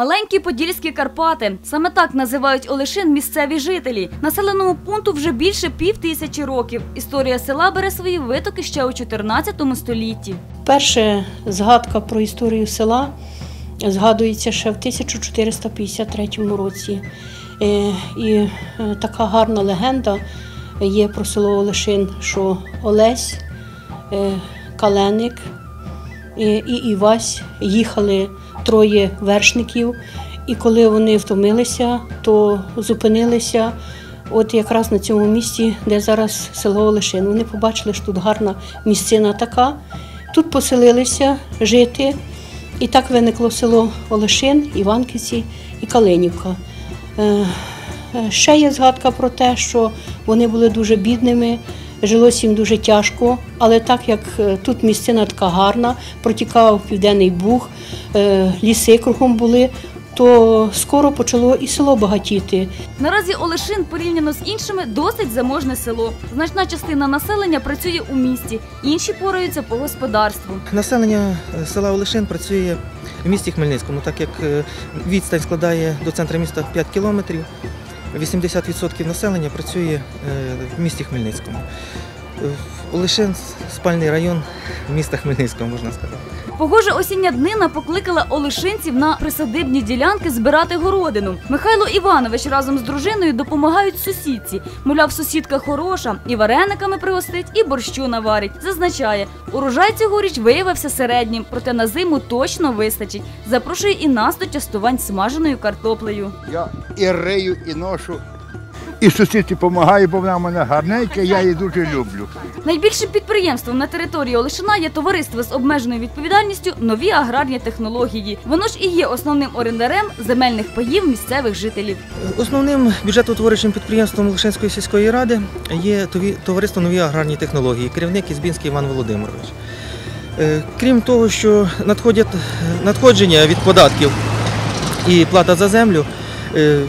Маленькі подільські Карпати. Саме так називають Олешин місцеві жителі. Населеному пункту вже більше пів тисячі років. Історія села бере свої витоки ще у 14 столітті. Перша згадка про історію села згадується ще в 1453 році. Е, І е, така гарна легенда є про село Олешин, що Олесь, е, Каленик і Івась їхали троє вершників, і коли вони втомилися, то зупинилися от якраз на цьому місці, де зараз село Олешин. Вони побачили, що тут гарна місцина така. Тут поселилися жити, і так виникло село Олешин, Іванківці і Калинівка. Е, е, Ще є згадка про те, що вони були дуже бідними, жилось їм дуже тяжко, але так як е, тут місцина така гарна, протікав Південний Буг, е, ліси кругом були, то скоро почало і село багатіти. Наразі Олешин порівняно з іншими досить заможне село. Значна частина населення працює у місті, інші пораються по господарству. Населення е, села Олешин працює в місті Хмельницькому, так як відстань складає до центру міста 5 кілометрів. 80% населення працює е, в місті Хмельницькому. Е, Олешин спальний район міста Хмельницького, можна сказати. Погожа осіння днина покликала олешинців на присадибні ділянки збирати городину. Михайло Іванович разом з дружиною допомагають сусідці. Мовляв, сусідка хороша, і варениками пригостить, і борщу наварить. Зазначає, урожай цьогоріч виявився середнім, проте на зиму точно вистачить. Запрошує і нас до частувань смаженою картоплею. Я і рию, і ношу, і сусідці допомагаю, бо вона в мене гарненька, я її дуже люблю. Найбільшим підприємством на території Олешина є товариство з обмеженою відповідальністю нові аграрні технології. Воно ж і є основним орендарем земельних паїв місцевих жителів. Основним бюджетоутворюючим підприємством Лишинської сільської ради є товариство нові аграрні технології, керівник Ізбінський Іван Володимирович. Е, Крім того, що надходять надходження від податків і плата за землю, е,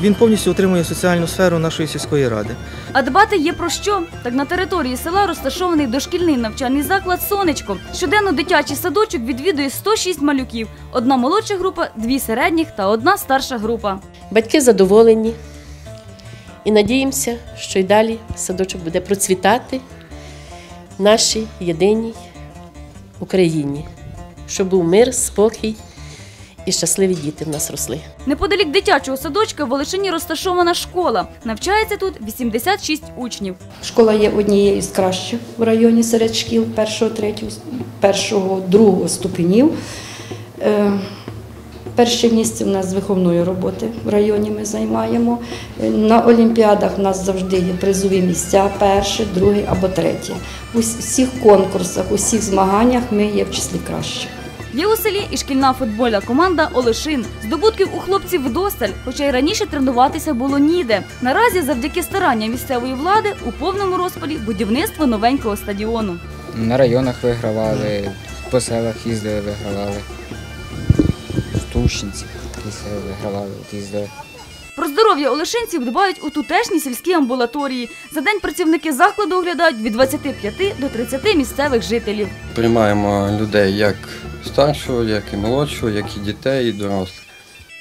він повністю отримує соціальну сферу нашої сільської ради. А дбати є про що? Так на території села розташований дошкільний навчальний заклад Сонечко. Щоденно дитячий садочок відвідує 106 малюків. Одна молодша група, дві середніх та одна старша група. Батьки задоволені і надіємося, що й далі садочок буде процвітати в нашій єдиній Україні, щоб був мир, спокій і щасливі діти в нас росли. Неподалік дитячого садочка в Олешині розташована школа. Навчається тут 86 учнів. Школа є однією з кращих в районі серед шкіл першого, третього, першого, другого ступенів. Е, Перше місце в нас з виховної роботи в районі ми займаємо. Е, На Олімпіадах в нас завжди є призові місця, перше, друге або третє. У всіх конкурсах, у всіх змаганнях ми є в числі кращих. Є у селі і шкільна футбольна команда Олешин. Здобутків у хлопців вдосталь, хоча й раніше тренуватися було ніде. Наразі, завдяки старанням місцевої влади, у повному розпалі будівництво новенького стадіону. На районах вигравали, по селах їздили, вигравали. В Тущинці вигравали, їздили. Про здоров'я олешинців дбають у тутешній сільській амбулаторії. За день працівники закладу оглядають від 25 до 30 місцевих жителів. Приймаємо людей як старшого, як і молодшого, як і дітей, і дорослих.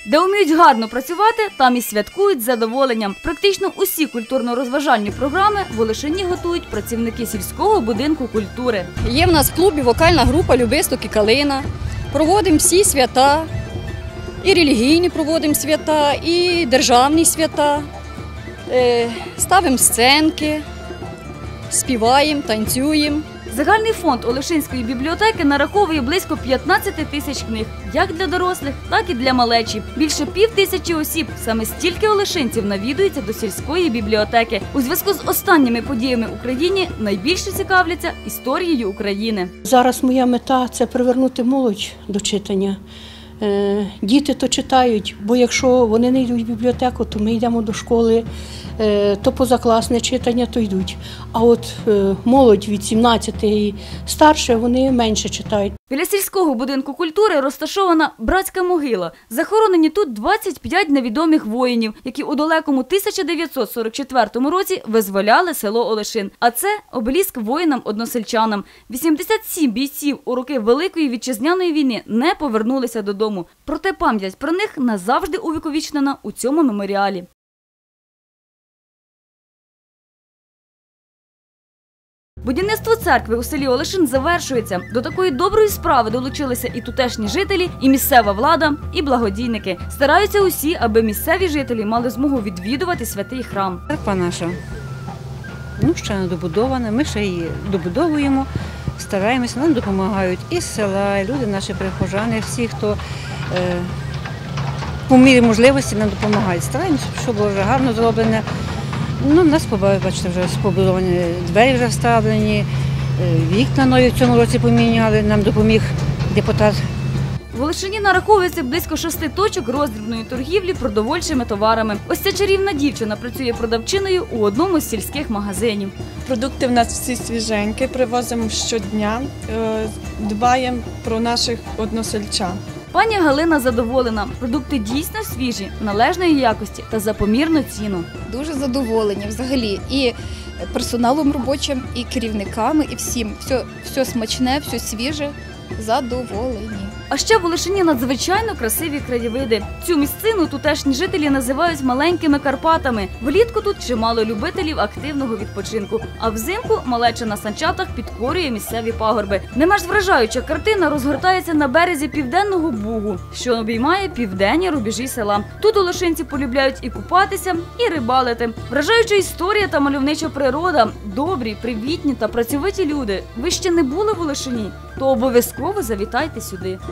Де вміють гарно працювати, там і святкують з задоволенням. Практично усі культурно-розважальні програми в Олешині готують працівники сільського будинку культури. Є в нас в клубі вокальна група Любисток і Калина. Проводимо всі свята, і релігійні проводимо свята, і державні свята. Е, Ставимо сценки, співаємо, танцюємо. Загальний фонд Олешинської бібліотеки нараховує близько 15 тисяч книг, як для дорослих, так і для малечі. Більше пів тисячі осіб, саме стільки олешинців навідується до сільської бібліотеки. У зв'язку з останніми подіями в Україні найбільше цікавляться історією України. Зараз моя мета це привернути молодь до читання. Е, Діти то читають, бо якщо вони не йдуть в бібліотеку, то ми йдемо до школи, е, то позакласне читання, то йдуть. А от е, молодь від 17 і старше, вони менше читають. Біля сільського будинку культури розташована братська могила. Захоронені тут 25 невідомих воїнів, які у далекому 1944 році визволяли село Олешин. А це обеліск воїнам-односельчанам. 87 бійців у роки Великої вітчизняної війни не повернулися додому. Тому. Проте пам'ять про них назавжди увіковічнена у цьому меморіалі. Будівництво церкви у селі Олешин завершується. До такої доброї справи долучилися і тутешні жителі, і місцева влада, і благодійники. Стараються усі, аби місцеві жителі мали змогу відвідувати святий храм. Церква наша ну, ще не добудована, ми ще її добудовуємо, стараємося, нам допомагають і з села, і люди наші прихожани, всі, хто е, по мірі можливості нам допомагають. Стараємося, щоб було вже гарно зроблене. Ну, в нас, бачите, вже побудовані двері вже вставлені, е, вікна нові в цьому році поміняли, нам допоміг депутат В Олешині нараховується близько шести точок роздрібної торгівлі продовольчими товарами. Ось ця чарівна дівчина працює продавчиною у одному з сільських магазинів. Продукти в нас всі свіженькі, привозимо щодня, е, дбаємо про наших односельчан. Пані Галина задоволена. Продукти дійсно свіжі, належної якості та за помірну ціну. дуже задоволені взагалі і персоналом робочим, і керівниками, і всім. Все, все смачне, все свіже, задоволені. А ще в Олешині надзвичайно красиві краєвиди. Цю місцину тутешні жителі називають маленькими Карпатами. Влітку тут чимало любителів активного відпочинку, а взимку малеча на санчатах підкорює місцеві пагорби. Не менш вражаюча картина розгортається на березі південного бугу, що обіймає південні рубежі села. Тут олешинці полюбляють і купатися, і рибалити. Вражаюча історія та мальовнича природа, добрі, привітні та працьовиті люди. Ви ще не були в Олешині? То обов'язково завітайте сюди.